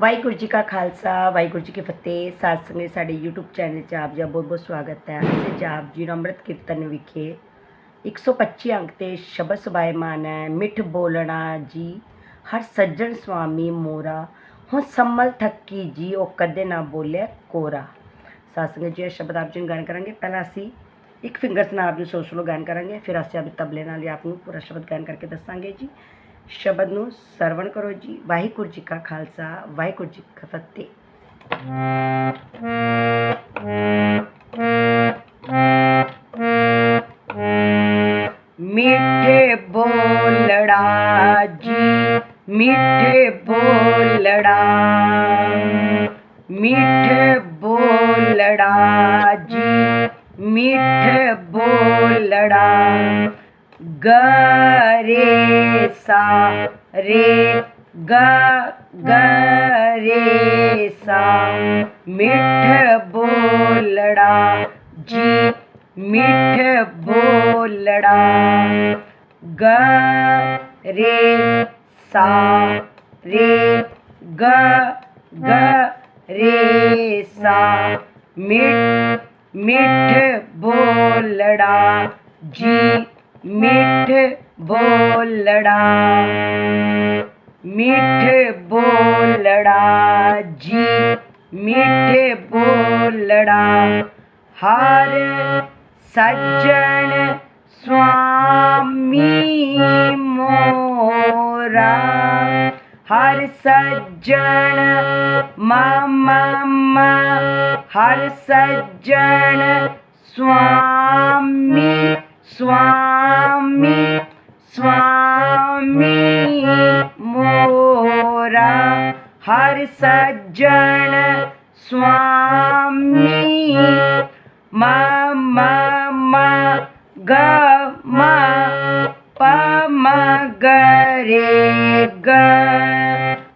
ਵਾਹਿਗੁਰੂ ਜੀ ਕਾ ਖਾਲਸਾ, ਵਾਹਿਗੁਰੂ ਜੀ ਕੀ ਫਤਿਹ। ਸਾਧ ਸੰਗਤ ਸਾਡੇ YouTube ਚੈਨਲ 'ਚ ਆਪ ਜੀ ਦਾ ਬਹੁਤ ਬਹੁਤ ਸਵਾਗਤ ਹੈ। ਅਸੀਂ ਜੀ ਆਪ ਜੀ ਨੂੰ ਅੰਮ੍ਰਿਤ ਕੀਰਤਨ ਵਿਖੇ 125 ਅੰਕ ਤੇ ਸ਼ਬਦ ਸੁਭਾਇਮਾਨ ਹੈ, ਮਿੱਠ ਬੋਲਣਾ ਜੀ, ਹਰ ਸੱਜਣ ਸੁਆਮੀ ਮੋਰਾ, ਹੁਣ ਸੰਮਲ ਥੱਕੀ ਜੀ, ਉਹ ਕਦੇ ਨਾ ਬੋਲੇ ਕੋਰਾ। ਸਾਧ ਸੰਗਤ ਜੀ ਸ਼ਬਦ ਆਪ ਜੀ ਨੂੰ ਗਾਇਨ ਕਰਾਂਗੇ। ਪਹਿਲਾਂ ਅਸੀਂ ਇੱਕ ਫਿੰਗਰਸ ਨਾਲ ਆਪ ਜੀ ਸੋਚ ਸਲੋ ਗਾਇਨ ਕਰਾਂਗੇ, ਫਿਰ ਅਸੀਂ ਆਪ ਤਬਲੇ ਨਾਲ ਹੀ ਆਪ ਨੂੰ ਪੂਰਾ ਸ਼ਬਦ ਗਾਇਨ ਕਰਕੇ ਦੱਸਾਂਗੇ ਜੀ। ਸ਼ਬਦ ਨੂੰ ਸਰਵਣ ਕਰੋ ਜੀ ਵਾਹਿਗੁਰੂ ਜੀ ਕਾ ਖਾਲਸਾ ਵਾਹਿਗੁਰੂ ਜੀ ਕੀ ਫਤਿਹ ਮਿੱਠੇ ਬੋਲੜਾ ਜੀ ਮਿੱਠੇ ਬੋਲੜਾ ਮਿੱਠੇ ਬੋਲੜਾ ਜੀ ਮਿੱਠੇ ਬੋਲੜਾ ग रे सा रे ग ग रे सा। मिठ बोलड़ा जी, मिठ बोलड़ा ग रे सा रे ग ग रे सा। मिठ मिठ बोलड़ा जी, मिठ बोलड़ा। मिठ बोलड़ा जी, मिठ बोलड़ा। हर सज्जन स्वामी मोरा। हर सज्जन मामा हर सज्जन स्वामी स्वामी। स्वामी मोरा, हर सज्जन स्वामी। मामा, मा, ग, मा, प, म, ग, रे, ग।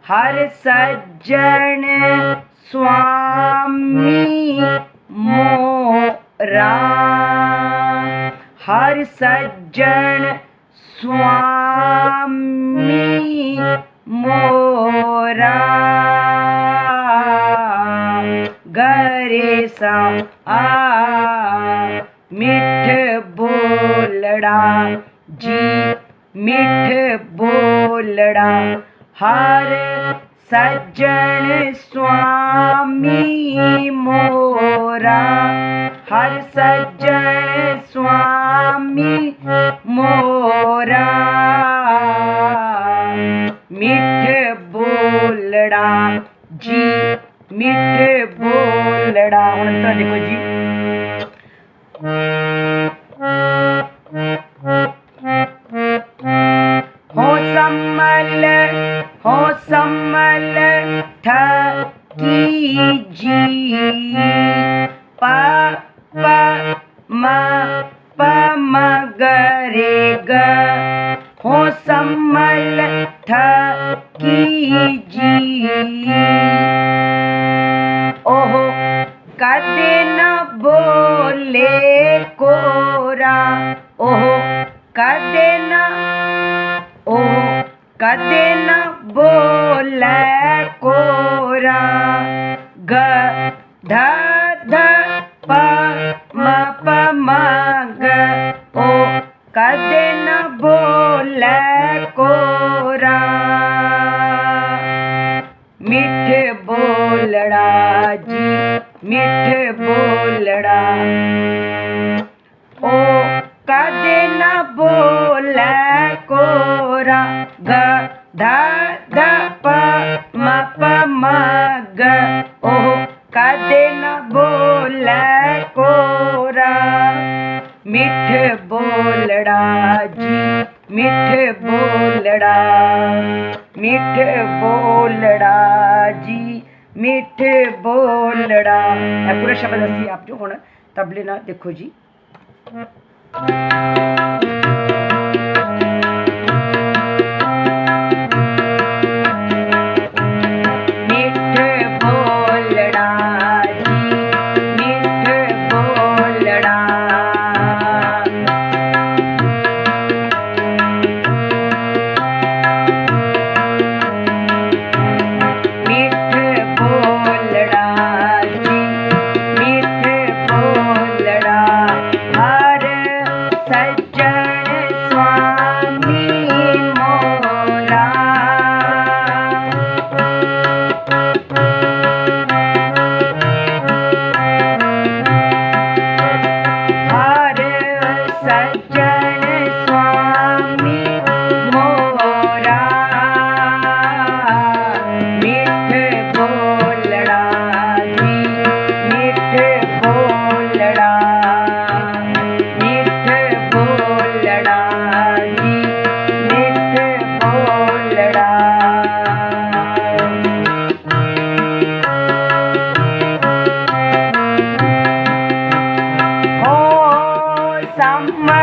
हर सज्जन स्वामी मोरा, हर सज्जन स्वामी मोरा गरे सा मिठ बोलड़ा जी मिठ बोलड़ा हर सज्जन स्वामी मोरा। हर सज्जन स्वामी मोरा। मिठ बोलड़ा जी, मिठ बोलड़ा। हम तो देखो जी। प म ग रे ग हो सम्मल ठकी जी ओहो, कदे न बोले कोरा। ओहो, कदे न ओ कदे न बोले कोरा। ग, ध प म ग ओ कदे न बोले कोरा। मिठ बोलड़ा जी, मिठ बोलड़ा। ओ कदे न बोले कोरा, ग, ध ध, प, म प, म, ग। ओ कदे न बोले कोरा। मिठे बोलड़ा जी, मिठे बोलड़ा मिठे बोलड़ा जी, मिठे बोलड़ा। पूरा शब्द हसी आप जो होना तबले ना देखो जी।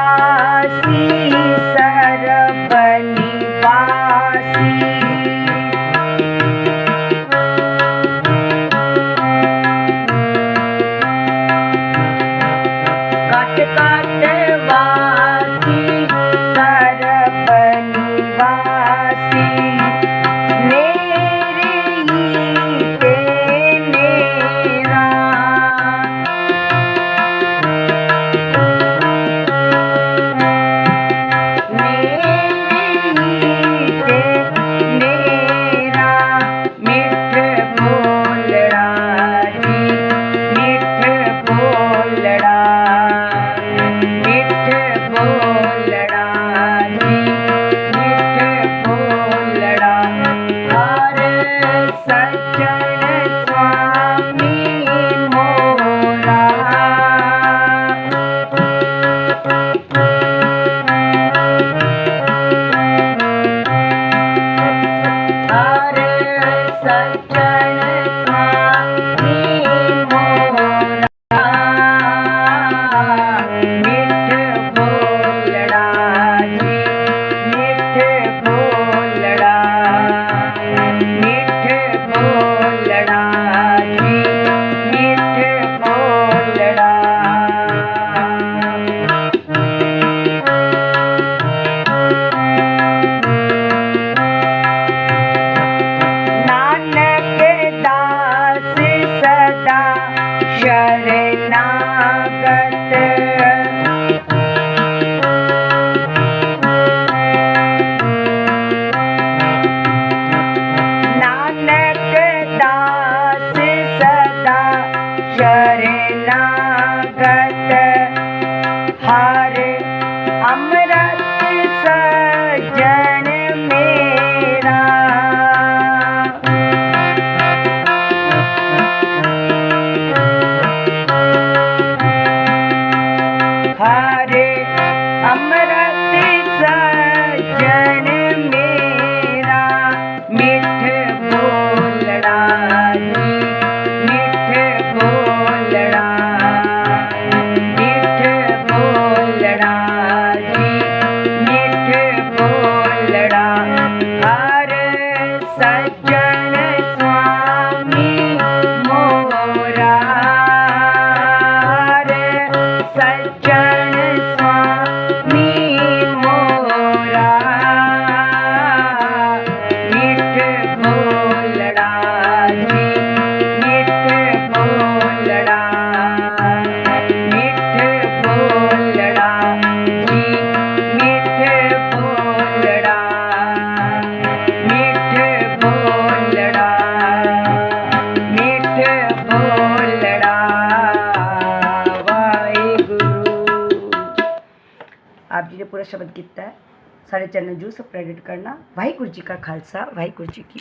Bye. करना कत पूरा शब्द किता है। सारे चैनल जो सब्सक्राइब करना। वाहगुरु जी का खालसा, वाहगुरु जी की